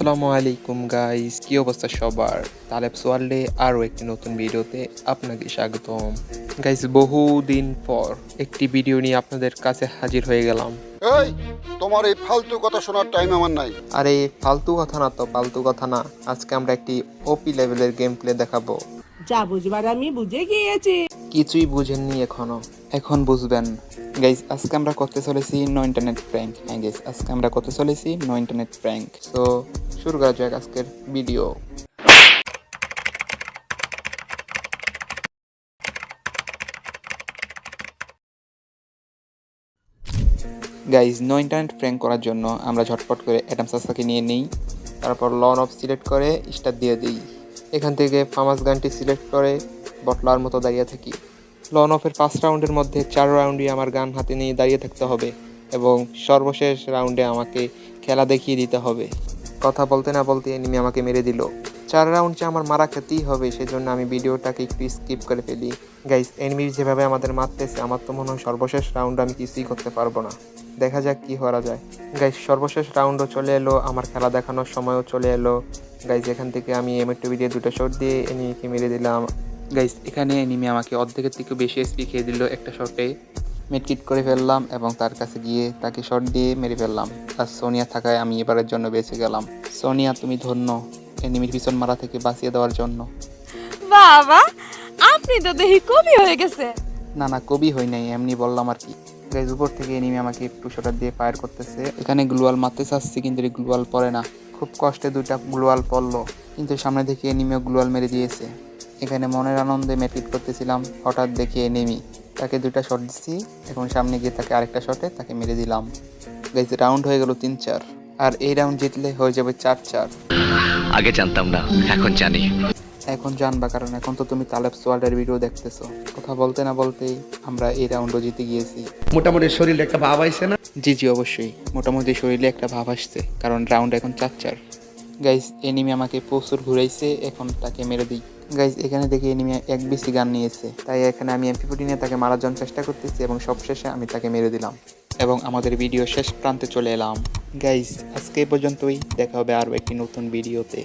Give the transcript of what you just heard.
আসসালামু আলাইকুম গাইস কি অবস্থা সবার? তালেব সোয়াল্লে আরও একটি নতুন ভিডিওতে আপনাকে স্বাগতম। গাইস বহুদিন পর একটি ভিডিও নিয়ে আপনাদের কাছে হাজির হয়ে গেলাম। এই তোমার এই ফালতু কথা শোনার টাইম আমার নাই। আরে ফালতু কথা না তো ফালতু কথা না। আজকে আমরা একটি ওপি লেভেলের গেম প্লে দেখাবো। যা বুঝবার আমি বুঝে গিয়েছি। কিছুই বুঝেননি এখনও। এখন বুঝবেন। গাইস আজকে আমরা করতে চলেছি নো ইন্টারনেট প্র্যাঙ্ক হ্যাঁ গাইস আজকে আমরা করতে চলেছি নো ইন্টারনেট প্র্যাঙ্ক তো শুরু করা যাক আজকের video guys no internet prank করার জন্য আমরা ঝটপট করে অ্যাডাম সাসাকে নিয়ে নিই। তারপর লন অফ সিলেক্ট করে স্টার দিয়ে দিই। এখান থেকে ফামাস গানটি সিলেক্ট করে বটলার মতো দাঁড়িয়ে থাকি। লন অফের পাঁচ রাউন্ডের মধ্যে চার রাউন্ডই আমার গান হাতে নিয়ে দাঁড়িয়ে থাকতে হবে এবং সর্বশেষ রাউন্ডে আমাকে খেলা দেখিয়ে দিতে হবে। কথা বলতে না বলতে এনিমি আমাকে মেরে দিল। চার রাউন্ড আমার মারা খেতেই হবে, সেজন্য আমি ভিডিওটাকে একটু স্কিপ করে ফেলি। গাইস এনিমির যেভাবে আমাদের মারতেছে, আমার তো মনে হয় সর্বশেষ রাউন্ড আমি কিছুই করতে পারব না। দেখা যাক কি করা যায়। গাইস সর্বশেষ রাউন্ডও চলে এলো, আমার খেলা দেখানোর সময়ও চলে এলো। গাইস এখান থেকে আমি এম টু দিয়ে দুটো শট দিয়ে এনিমিকে মেরে দিলাম। গাইস এখানে এনিমি আমাকে অর্ধেকের থেকে বেশি এসপি খেয়ে দিল একটা শটে মেডকিট করে ফেললাম এবং তার কাছে গিয়ে তাকে শট দিয়ে মেরে ফেললাম। আর সোনিয়া থাকায় আমি এবারের জন্য বেঁচে গেলাম। সোনিয়া তুমি ধন্য। এনিমির পিছন মারা থেকে বাঁচিয়ে দেওয়ার জন্য। বাবা আপনি তো দেখি কবি হয়ে গেছে। না না কবি হই নাই এমনি বললাম আর কি। গাইজ উপর থেকে এনিমি আমাকে একটু শটার দিয়ে ফায়ার করতেছে। এখানে গ্লুয়াল মারতে চাচ্ছি কিন্তু গ্লুয়াল পড়ে না। খুব কষ্টে দুইটা গ্লোয়াল পড়ল, কিন্তু সামনে থেকে এনিমিও গ্লোয়াল মেরে দিয়েছে। এখানে মনের আনন্দে মেপিট করতেছিলাম, হঠাৎ দেখে এনিমি। তাকে দুটা শট দিছি, এখন সামনে গিয়ে তাকে আরেকটা শটে তাকে মেরে দিলাম। গাইজ রাউন্ড হয়ে গেল তিন চার, আর এই রাউন্ড জিতলে হয়ে যাবে চার চার। আগে জানতাম না, এখন জানি। এখন জানবা কারণ এখন তো তুমি তালেব সোয়াল্ডের ভিডিও দেখতেছো। কথা বলতে না বলতেই আমরা এই রাউন্ডও জিতে গিয়েছি। মোটামুটি শরীরে একটা ভাব আইছে না? জি জি অবশ্যই। মোটামুটি শরীরে একটা ভাব আসছে কারণ রাউন্ড এখন চার চার গাইজ এনিমি আমাকে প্রচুর ঘুরাইছে এখন তাকে মেরে দিই। গাইজ এখানে দেখি এনিমি এক বিসি গান নিয়েছে। তাই এখানে আমি এমপি ফুটি নিয়ে তাকে মারার জন্য চেষ্টা করতেছি এবং সবশেষে আমি তাকে মেরে দিলাম। এবং আমাদের ভিডিও শেষ প্রান্তে চলে এলাম। গাইজ আজকে পর্যন্তই। দেখা হবে আরও একটি নতুন ভিডিওতে